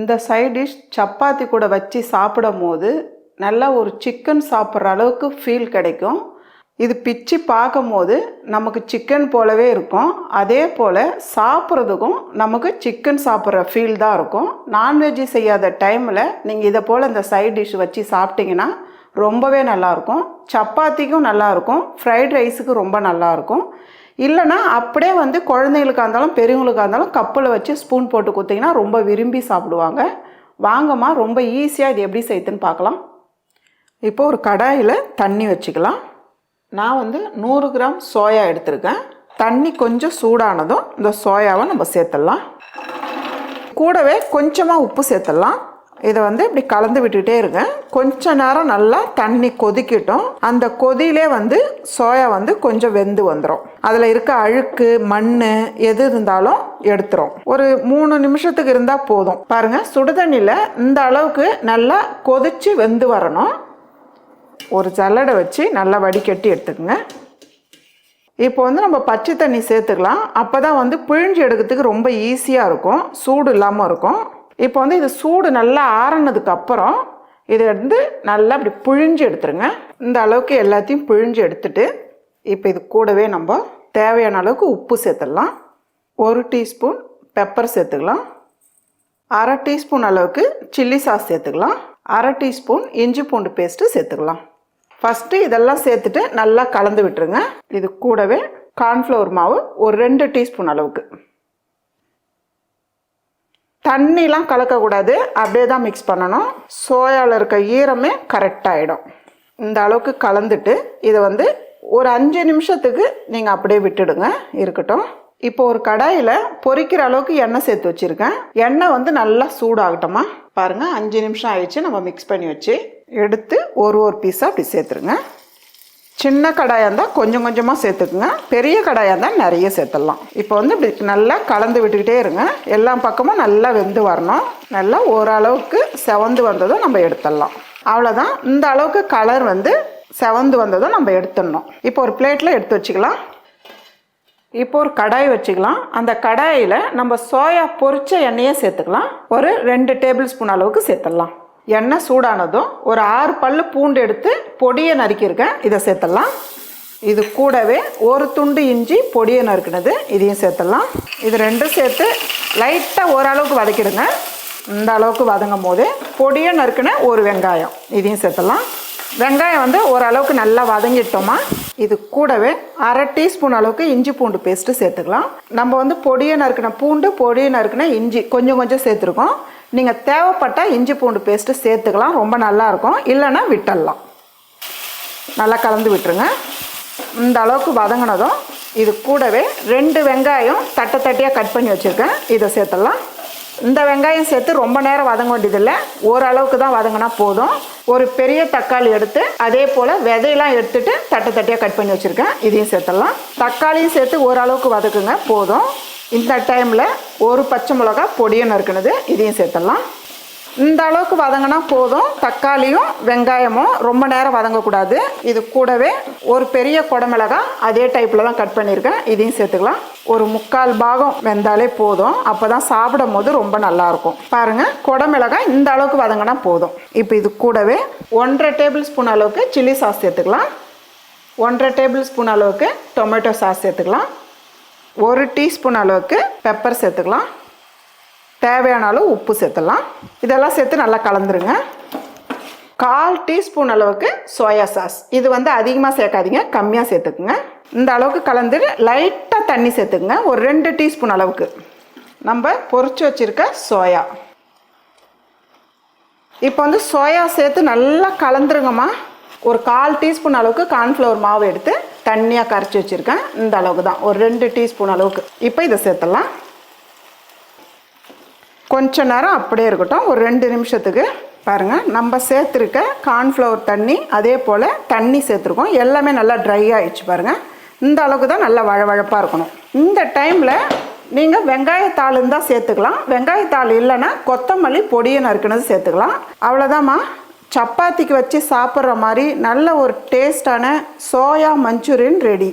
இந்த side dish chapati கூட வச்சு சாப்பிடும் போது நல்லா ஒரு சிக்கன் சாப்பிட்ற அளவுக்கு ஃபீல் கிடைக்கும். இது பிச்சு பார்க்கும் போது நமக்கு சிக்கன் போலவே இருக்கும். அதே போல் சாப்பிட்றதுக்கும் நமக்கு சிக்கன் சாப்பிட்ற ஃபீல் தான் இருக்கும். நான்வெஜ் செய்யாத டைமில் நீங்கள் இதை போல் இந்த சைட் டிஷ் வச்சு சாப்பிட்டீங்கன்னா ரொம்பவே நல்லாயிருக்கும் சப்பாத்திக்கும் நல்லாயிருக்கும் ஃப்ரைட் ரைஸுக்கு ரொம்ப நல்லாயிருக்கும் இல்லைன்னா அப்படியே வந்து குழந்தைங்களுக்காக இருந்தாலும் பெரியவங்களுக்காக இருந்தாலும் கப்பில் வச்சு ஸ்பூன் போட்டு கொடுத்தீங்கன்னா ரொம்ப விரும்பி சாப்பிடுவாங்க. வாங்கம்மா ரொம்ப ஈஸியாக இது எப்படி செய்யுதுன்னு பார்க்கலாம். இப்போ ஒரு கடாயில் தண்ணி வச்சுக்கலாம். நான் வந்து நூறு கிராம் சோயா எடுத்திருக்கேன். தண்ணி கொஞ்சம் சூடானதும் இந்த சோயாவை நம்ம சேர்த்துடலாம். கூடவே கொஞ்சமாக உப்பு சேர்த்துடலாம். இதை வந்து இப்படி கலந்து விட்டுட்டே இருங்க. கொஞ்ச நேரம் நல்லா தண்ணி கொதிக்கட்டும். அந்த கொதியிலே வந்து சோயா வந்து கொஞ்சம் வெந்து வந்துடும் அதில் இருக்க அழுக்கு மண் எது இருந்தாலும் எடுத்துரும். ஒரு மூணு நிமிஷத்துக்கு இருந்தால் போதும். பாருங்கள் சுடுதண்ணியில் இந்த அளவுக்கு நல்லா கொதிச்சு வெந்து வரணும். ஒரு சல்லடை வச்சு நல்லா வடிகட்டி எடுத்துக்கோங்க. இப்போ வந்து நம்ம பச்சை தண்ணி சேர்த்துக்கலாம். அப்போ தான் வந்து பிழிஞ்சு எடுக்கிறதுக்கு ரொம்ப ஈஸியாக இருக்கும். சூடு இல்லாமல் இருக்கும். இப்போ வந்து இது சூடு நல்லா ஆறுனதுக்கு அப்புறம் இதை வந்து நல்லா அப்படி பிழிஞ்சு எடுத்துருங்க. இந்த அளவுக்கு எல்லாத்தையும் பிழிஞ்சு எடுத்துட்டு இப்போ இது கூடவே நம்ம தேவையான அளவுக்கு உப்பு சேர்த்துடலாம். ஒரு டீஸ்பூன் பெப்பர் சேர்த்துக்கலாம். அரை டீஸ்பூன் அளவுக்கு சில்லி சாஸ் சேர்த்துக்கலாம். அரை டீஸ்பூன் இஞ்சி பூண்டு பேஸ்ட்டு சேர்த்துக்கலாம். ஃபஸ்ட்டு இதெல்லாம் சேர்த்துட்டு நல்லா கலந்து விட்டுருங்க. இது கூடவே கார்ன்ஃப்ளவர் மாவு ஒரு ரெண்டு டீஸ்பூன் அளவுக்கு. தண்ணிலாம் கலக்கக்கூடாது. அப்படியே தான் மிக்ஸ் பண்ணணும். சோயாவில் இருக்க ஈரமே கரெக்டாகிடும் இந்த அளவுக்கு கலந்துட்டு இதை வந்து ஒரு அஞ்சு நிமிஷத்துக்கு நீங்கள் அப்படியே விட்டுடுங்க. இருக்கட்டும். இப்போ ஒரு கடாயில் பொரிக்கிற அளவுக்கு எண்ணெய் சேர்த்து வச்சுருக்கேன். எண்ணெய் வந்து நல்லா சூடாகட்டமா? பாருங்கள் அஞ்சு நிமிஷம் ஆயிடுச்சு. நம்ம மிக்ஸ் பண்ணி வச்சு எடுத்து ஒரு ஒரு பீஸாக அப்படி சேர்த்துருங்க. சின்ன கடாயாக இருந்தால் கொஞ்சம் கொஞ்சமாக சேர்த்துக்குங்க. பெரிய கடாயாக இருந்தால் நிறைய சேர்த்துடலாம். இப்போ வந்து இப்படி நல்லா கலந்து விட்டுக்கிட்டே இருங்க. எல்லா பக்கமும் நல்லா வெந்து வரணும். நல்லா ஓரளவுக்கு செவந்து வந்ததும் நம்ம எடுத்துடலாம். அவ்வளோதான் இந்த அளவுக்கு கலர் வந்து செவந்து வந்ததும் நம்ம எடுத்துடணும். இப்போ ஒரு பிளேட்டில் எடுத்து வச்சுக்கலாம். இப்போ ஒரு கடாய் வச்சுக்கலாம். அந்த கடாயில் நம்ம சோயா பொரிச்ச எண்ணெயை சேர்த்துக்கலாம். ஒரு ரெண்டு டேபிள் ஸ்பூன் அளவுக்கு சேர்த்துடலாம். எண்ணெய் சூடானதும் ஒரு ஆறு பல் பூண்டு எடுத்து பொடியை நறுக்கியிருக்கேன். இதை சேர்த்துடலாம். இது கூடவே ஒரு துண்டு இஞ்சி பொடியை நறுக்கினது. இதையும் சேர்த்துடலாம். இது ரெண்டும் சேர்த்து லைட்டாக ஓரளவுக்கு வதக்கிடுங்க. இந்த அளவுக்கு வதங்கும் போது பொடியை நறுக்கின ஒரு வெங்காயம். இதையும் சேர்த்துடலாம். வெங்காயம் வந்து ஓரளவுக்கு நல்லா வதங்கிட்டோமா? இது கூடவே அரை டீஸ்பூன் அளவுக்கு இஞ்சி பூண்டு பேஸ்ட்டு சேர்த்துக்கலாம். நம்ம வந்து பொடியை நறுக்கின பூண்டு பொடியை நறுக்கின இஞ்சி கொஞ்சம் கொஞ்சம் சேர்த்துருக்கோம். நீங்கள் தேவைப்பட்டால் இஞ்சி பூண்டு பேஸ்ட்டு சேர்த்துக்கலாம். ரொம்ப நல்லாயிருக்கும் இல்லைன்னா விட்டுடலாம். நல்லா கலந்து விட்டுருங்க. இந்த அளவுக்கு வதங்கினதும் இது கூடவே ரெண்டு வெங்காயம் தட்டை தட்டியாக கட் பண்ணி வச்சுருக்கேன். இதை சேர்த்துடலாம். இந்த வெங்காயம் சேர்த்து ரொம்ப நேரம் வதங்க வேண்டியதில்லை. ஓரளவுக்கு தான் வதங்கினா போதும். ஒரு பெரிய தக்காளி எடுத்து அதே போல் விதையெல்லாம் எடுத்துட்டு தட்டை தட்டியாக கட் பண்ணி வச்சுருக்கேன். இதையும் சேர்த்துடலாம். தக்காளியும் சேர்த்து ஓரளவுக்கு வதக்குங்க. போதும். இந்த டைமில் ஒரு பச்சை மிளகா பொடியும் நறுக்கினது இதையும் சேர்த்துடலாம். இந்த அளவுக்கு வதங்கினா போதும். தக்காளியும் வெங்காயமும் ரொம்ப நேரம் வதங்கக்கூடாது. இது கூடவே ஒரு பெரிய குடமிளகா அதே டைப்பில் தான் கட் பண்ணியிருக்கேன் இதையும் சேர்த்துக்கலாம். ஒரு முக்கால் பாகம் வெந்தாலே போதும். அப்போ தான் சாப்பிடும் போது ரொம்ப நல்லாயிருக்கும். பாருங்கள் குடமிளகாய் இந்த அளவுக்கு வதங்கினா போதும். இப்போ இது கூடவே ஒன்றரை டேபிள் ஸ்பூன் அளவுக்கு சில்லி சாஸ் சேர்த்துக்கலாம். ஒன்றரை டேபிள் ஸ்பூன் அளவுக்கு டொமேட்டோ சாஸ் சேர்த்துக்கலாம். ஒரு டீஸ்பூன் அளவுக்கு பெப்பர் சேர்த்துக்கலாம். தேவையான அளவு உப்பு சேர்த்துடலாம். இதெல்லாம் சேர்த்து நல்லா கலந்துருங்க. கால் டீஸ்பூன் அளவுக்கு சோயா சாஸ் இது வந்து அதிகமாக சேர்க்காதீங்க கம்மியாக சேர்த்துக்குங்க. இந்த அளவுக்கு கலந்துட்டு லைட்டாக தண்ணி சேர்த்துக்குங்க. ஒரு ரெண்டு டீஸ்பூன் அளவுக்கு. நம்ம பொறிச்சு வச்சுருக்க சோயா இப்போ வந்து சோயா சேர்த்து நல்லா கலந்துருங்கம்மா. ஒரு கால் டீஸ்பூன் அளவுக்கு கார்ன்ஃப்ளவர் மாவு எடுத்து தண்ணியாக கரைச்சி வச்சுருக்கேன். இந்த அளவுக்கு தான். ஒரு ரெண்டு டீஸ்பூன் அளவுக்கு. இப்போ இதை சேர்த்துடலாம். கொஞ்ச நேரம் அப்படியே இருக்கட்டும். ஒரு ரெண்டு நிமிஷத்துக்கு பாருங்கள் நம்ம சேர்த்துருக்க கார்ன்ஃப்ளவர் தண்ணி அதே போல் தண்ணி சேர்த்துருக்கோம். எல்லாமே நல்லா ட்ரை ஆகிடுச்சு பாருங்கள் இந்த அளவுக்கு தான் நல்லா வழவழப்பாக இருக்கணும். இந்த டைமில் நீங்கள் வெங்காயத்தாள் இருந்தால் சேர்த்துக்கலாம். வெங்காயத்தாள் இல்லைன்னா கொத்தமல்லி பொடியை நறுக்கினது சேர்த்துக்கலாம். அவ்வளோதாம்மா சப்பாத்திக்கு வச்சு சாப்பிட்ற மாதிரி நல்ல ஒரு டேஸ்டான சோயா மஞ்சூரியன் ரெடி